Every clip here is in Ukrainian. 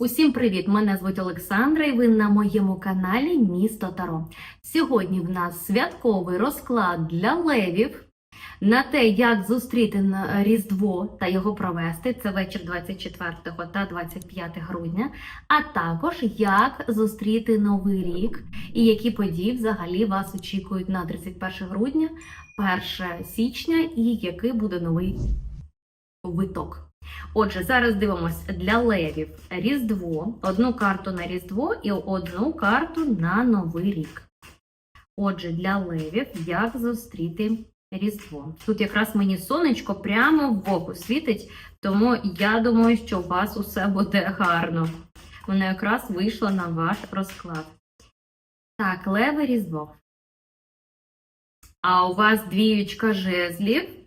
Усім привіт! Мене звуть Олександра, і ви на моєму каналі Місто Таро. Сьогодні в нас святковий розклад для левів на те, як зустріти Різдво та його провести. Це вечір 24 та 25 грудня, а також як зустріти Новий рік і які події взагалі вас очікують на 31 грудня, 1 січня і який буде новий виток. Отже, зараз дивимось для левів Різдво, одну карту на Різдво і одну карту на Новий рік. Отже, для левів як зустріти Різдво. Тут якраз мені сонечко прямо в боку світить, тому я думаю, що у вас усе буде гарно. Воно якраз вийшло на ваш розклад. Так, леве Різдво. А у вас двіючка жезлів.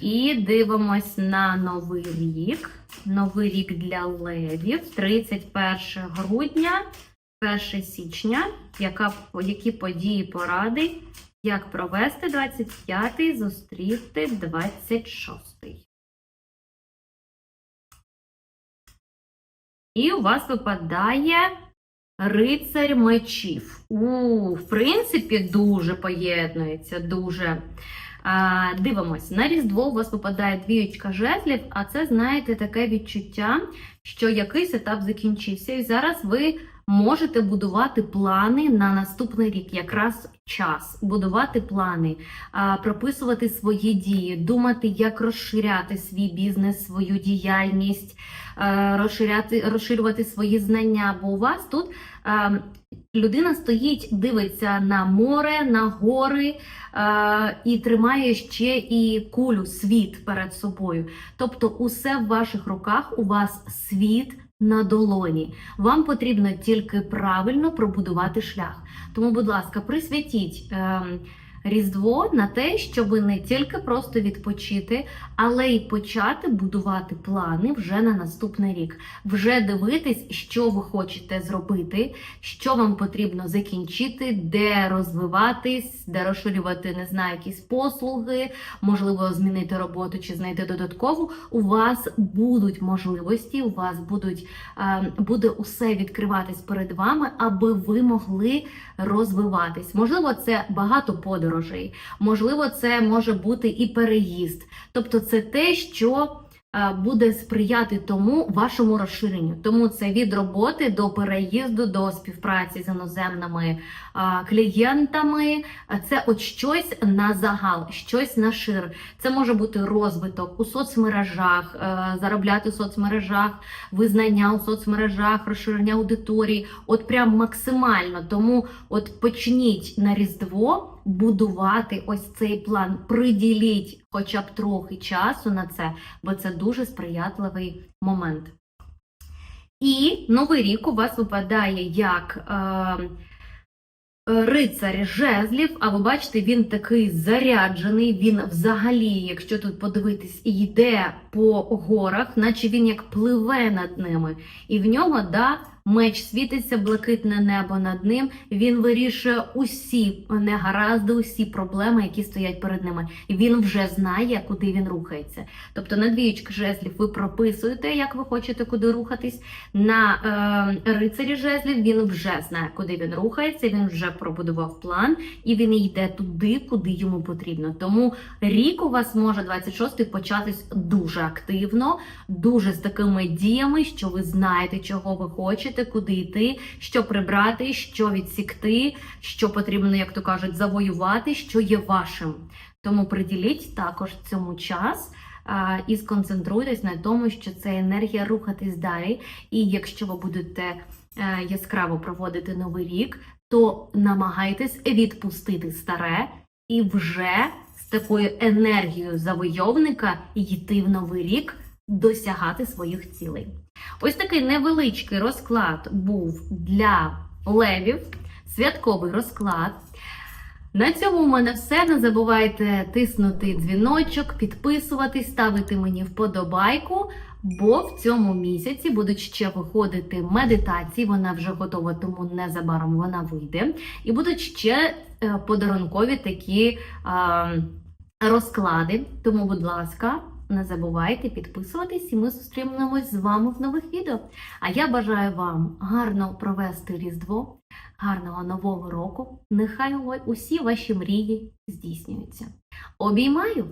І дивимось на новий рік. Новий рік для левів, 31 грудня, 1 січня. Яка, які події поради, як провести 25-й, зустріти 26-й. І у вас випадає рицарь мечів. У, в принципі, дуже поєднується, дуже. Дивимось, на Різдво у вас випадає двіючка жезлів, а це, знаєте, таке відчуття, що якийсь етап закінчився, і зараз ви можете будувати плани на наступний рік, якраз час, будувати плани, прописувати свої дії, думати, як розширяти свій бізнес, свою діяльність, а, розширяти, розширювати свої знання. Бо у вас тут а, людина стоїть, дивиться на море, на гори е і тримає ще і кулю, світ перед собою. Тобто, усе в ваших руках, у вас світ на долоні. Вам потрібно тільки правильно пробудувати шлях. Тому, будь ласка, присвятіть е, Різдво на те, щоб не тільки просто відпочити, але й почати будувати плани вже на наступний рік. Вже дивитись, що ви хочете зробити, що вам потрібно закінчити, де розвиватись, де розширювати, не знаю, якісь послуги, можливо, змінити роботу чи знайти додаткову. У вас будуть можливості, у вас будуть, е, буде усе відкриватись перед вами, аби ви могли розвиватись. Можливо, це багато подорожей, можливо, це може бути і переїзд. Тобто, це те, що е, буде сприяти тому вашому розширенню. Тому це від роботи до переїзду, до співпраці з іноземними е, клієнтами. Це от щось на загал, щось на шир. Це може бути розвиток у соцмережах, е, заробляти в соцмережах, визнання у соцмережах, розширення аудиторії. От прям максимально. Тому от почніть на Різдво будувати ось цей план. Приділіть хоча б трохи часу на це, бо це дуже сприятливий момент. І новий рік у вас випадає як. Е, Рицар жезлів, а ви бачите, він такий заряджений. Він взагалі, якщо тут подивитись, йде по горах, наче він як пливе над ними. І в нього, да, меч світиться, блакитне небо над ним. Він вирішує усі негаразди, усі проблеми, які стоять перед ними. І він вже знає, куди він рухається. Тобто на двіючки жезлів ви прописуєте, як ви хочете куди рухатись. На е, рицарі жезлів він вже знає, куди він рухається. Він вже пробудував план, і він йде туди, куди йому потрібно. Тому рік у вас може 26-й початись дуже активно, дуже з такими діями, що ви знаєте, чого ви хочете, куди йти, що прибрати, що відсікти, що потрібно, як то кажуть, завоювати, що є вашим. Тому приділіть також цьому час. І сконцентруйтесь на тому, що це енергія рухатись далі. І якщо ви будете е, яскраво проводити новий рік, то намагайтесь відпустити старе і вже з такою енергією завойовника йти в новий рік, досягати своїх цілей. Ось такий невеличкий розклад був для левів, святковий розклад. На цьому у мене все. Не забувайте тиснути дзвіночок, підписуватись, ставити мені вподобайку, бо в цьому місяці будуть ще виходити медитації. Вона вже готова, тому незабаром вона вийде. І будуть ще е, подарункові такі розклади. Тому, будь ласка, Не забувайте підписуватись, і ми зустрінемось з вами в нових відео. А я бажаю вам гарно провести Різдво, гарного нового року. Нехай усі ваші мрії здійснюються. Обіймаю